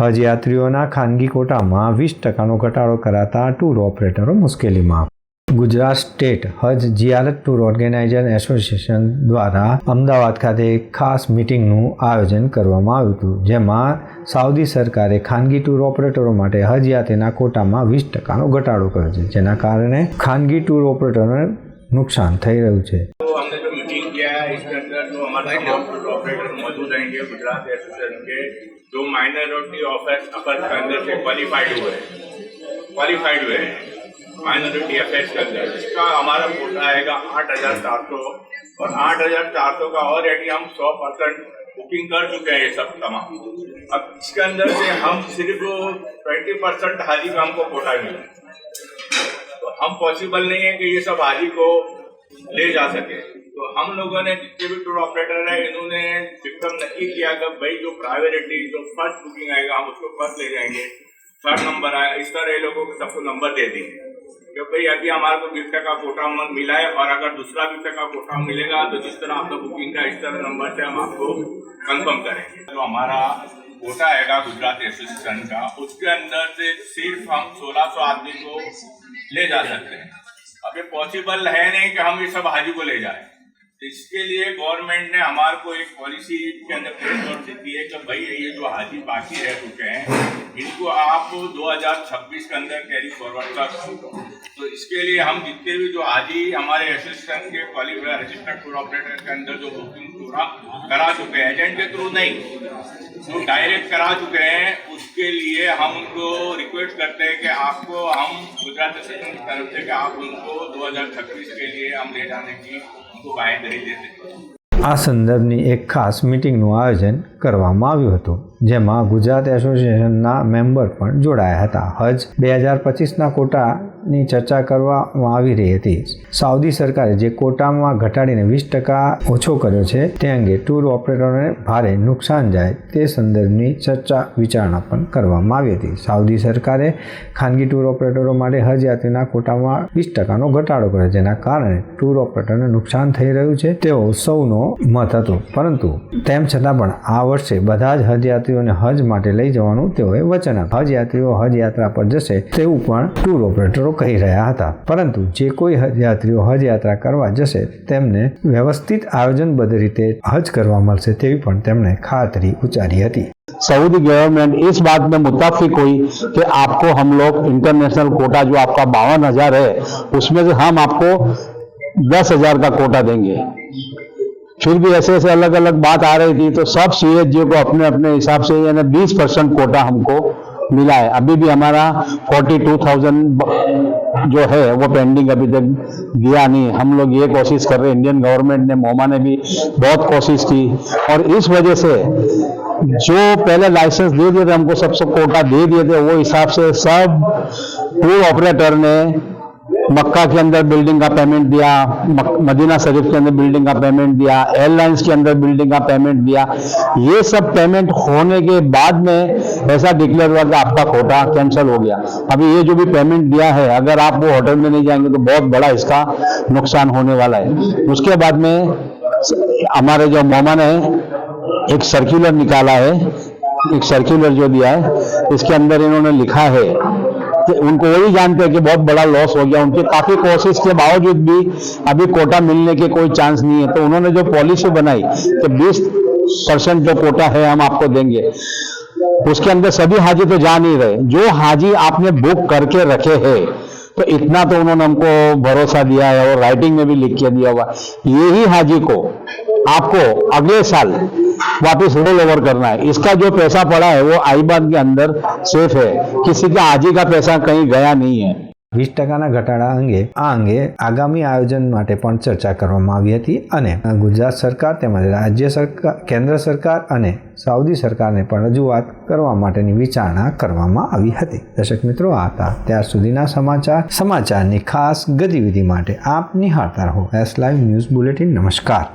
હજ યાત્રીઓના ખાનગી કોટામાં વીસ ટકાનો ઘટાડો કરાતા ટૂર ઓપરેટરો મુશ્કેલીમાં. ગુજરાત સ્ટેટ હજ જિયારત ટૂર ઓર્ગેનાઇઝર એસોસિએશન દ્વારા અમદાવાદ ખાતે એક ખાસ મિટિંગનું આયોજન કરવામાં આવ્યું હતું, જેમાં સાઉદી સરકારે ખાનગી ટૂર ઓપરેટરો માટે હજ યાત્રીના કોટામાં વીસ ટકાનો ઘટાડો કર્યો છે, જેના કારણે ખાનગી ટૂર ઓપરેટરોને નુકસાન થઈ રહ્યું છે. तो हमने किया है इसके अंदर जो हमारे तमाम ऑपरेटर मौजूद रहेंगे गुजरात एसोसिएशन के जो माइनॉरिटी ऑफर्स अफेयर्स के अंदर से क्वालिफाइड हुए हैं। क्वालिफाइड हुए हैं माइनॉरिटी अफेयर्स के अंदर। इसका हमारा कोटा आएगा आठ हज़ार चार सौ और आठ हज़ार चार सौ का ऑलरेडी हम सौ परसेंट बुकिंग कर चुके हैं ये सब तमाम। अब इसके अंदर से हम सिर्फ़ ट्वेंटी परसेंट हाजी का हमको कोटा मिला तो हम पॉसिबल नहीं है कि ये सब हाजी को ले जा सके। तो हम लोगों ने जितने भी टूर ऑपरेटर है, इन्होंने सिस्टम नहीं किया कि भाई जो प्रायोरिटी जो फ़र्स्ट बुकिंग आएगा, हम उसको फ़र्स्ट ले जाएँगे। थर्ड नंबर आया, इस तरह लोगों को सबको नंबर दे दिए। कि भाई अभी हमारे को बीस का कोटा मिला है, और अगर दूसरा बीस का कोटा मिलेगा तो जिस तरह आपका बुकिंग का इस तरह नंबर से हम आपको कंफर्म करेंगे। तो हमारा कोटा आएगा गुजरात एसोसिएशन का, उसके अंदर से सिर्फ़ हम 1600 आदमी को ले जा सकते हैं। अब ये पॉसिबल है नहीं कि हम ये सब हाजी को ले जाएँ। इसके लिए गवर्नमेंट ने हमारे को एक पॉलिसी के अंदर से दी है कि भाई ये जो हाजी बाकी रह चुके हैं, इनको आप 2026 के अंदर कैरी फॉरवर्ड कर सकते हो। तो इसके लिए हम जितने भी जो हाजी हमारे असिस्टेंट के क्वालिफाइड रजिस्टर्ड टूर ऑपरेटर के अंदर जो बुकिंग पूरा करा चुके हैं एजेंट के थ्रू नहीं। डायरेक्ट करा चुके हैं उसके लिए हम उनको रिक्वेस्ट करते हैं कि आपको हम गुजरात एसोसिएशन की तरफ से कि आप उनको 2026 के लिए हम ले जाने की उनको बाहेंधरी देते हैं આ સંદર્ભની એક ખાસ મિટિંગનું આયોજન કરવામાં આવ્યું હતું જેમાં ગુજરાત એસોસિએશનના મેમ્બર પણ જોડાયા હતા હજ બે હજાર પચીસના કોટાની ચર્ચા કરવામાં આવી રહી હતી. સાઉદી સરકારે જે કોટામાં ઘટાડીને વીસ ટકા ઓછો કર્યો છે, તે અંગે ટૂર ઓપરેટરોને ભારે નુકસાન જાય તે સંદર્ભની ચર્ચા વિચારણા પણ કરવામાં આવી હતી. સાઉદી સરકારે ખાનગી ટૂર ઓપરેટરો માટે હજ યાત્રીના કોટામાં વીસ ટકાનો ઘટાડો કર્યો, જેના કારણે ટૂર ઓપરેટરને નુકસાન થઈ રહ્યું છે તેવો સૌનો મત હતો. પરંતુ તેમ છતાં પણ આ વર્ષે બધા જ હજ યાત્રીઓને હજ માટે લઈ જવાનું તેઓએ વચન હજ યાત્રીઓ હજ યાત્રા પર જશે તેવું પણ ટૂર ઓપરેટરો કહી રહ્યા હતા પરંતુ જે કોઈ હજ યાત્રીઓ હજ યાત્રા કરવા જશે તેમને વ્યવસ્થિત આયોજનબદ્ધ રીતે હજ કરવા મળશે તેવી પણ તેમણે ખાતરી ઉચ્ચારી હતી सऊदी गवर्नमेंट इस बात में मुताफिक हुई कि आपको हम लोग इंटरनेशनल कोटा जो आपका बावन हजार है उसमें से हम आपको दस हजार का कोटा देंगे फिर भी ऐसे ऐसे अलग अलग बात आ रही थी तो सब सी को अपने अपने हिसाब से यानी बीस परसेंट कोटा हमको मिला है। अभी भी हमारा फोर्टी टू थाउज़ेंड जो है वो पेंडिंग अभी तक दिया नहीं हम लोग ये कोशिश कर रहे हैं। इंडियन गवर्नमेंट ने मोमा ने भी बहुत कोशिश की। और इस वजह से जो पहले लाइसेंस दे दिए थे हमको सबसे कोटा दे दिए थे वो हिसाब से सब टूर ऑपरेटर ने मक्का के अंदर बिल्डिंग का पेमेंट दिया मदीना शरीफ के अंदर बिल्डिंग का पेमेंट दिया एयरलाइंस के अंदर बिल्डिंग का पेमेंट दिया। ये सब पेमेंट होने के बाद में ऐसा डिक्लेयर हुआ कि आपका कोटा कैंसिल हो गया। अभी ये जो भी पेमेंट दिया है, अगर आप वो होटल में नहीं जाएँगे तो बहुत बड़ा इसका नुकसान होने वाला है। उसके बाद में हमारे जो मोमा ने एक सर्कुलर निकाला है, एक सर्कुलर जो दिया है, इसके अंदर इन्होंने लिखा है कि उनको वही जानते हैं कि बहुत बड़ा लॉस हो गया। उनके काफ़ी कोशिश के बावजूद भी अभी कोटा मिलने के कोई चांस नहीं है। तो उन्होंने जो पॉलिसी बनाई कि 20 परसेंट जो कोटा है, हम आपको देंगे। उसके अंदर सभी हाजी तो जा नहीं रहे। जो हाजी आपने बुक करके रखे हैं तो इतना तो उन्होंने हमको भरोसा दिया है और राइटिंग में भी लिख के दिया हुआ। यही हाजी को आपको अगले साल वापस रोल ओवर करना है। इसका जो पैसा पड़ा है, वो आईबान के अंदर सेफ़ है। किसी का हाजी का पैसा कहीं गया नहीं है। વીસ ટકાના ઘટાડા અંગે, આ અંગે આગામી આયોજન માટે પણ ચર્ચા કરવામાં આવી હતી અને ગુજરાત સરકાર તેમજ રાજ્ય સરકાર, કેન્દ્ર સરકાર અને સાઉદી સરકારને પણ રજૂઆત કરવા માટેની વિચારણા કરવામાં આવી હતી. દર્શક મિત્રો, આ હતા ત્યાર સુધીના સમાચાર. સમાચારની ખાસ ગતિવિધિ માટે આપ નિહાળતા રહો. એસ લાઈવ ન્યૂઝ બુલેટિન નમસ્કાર.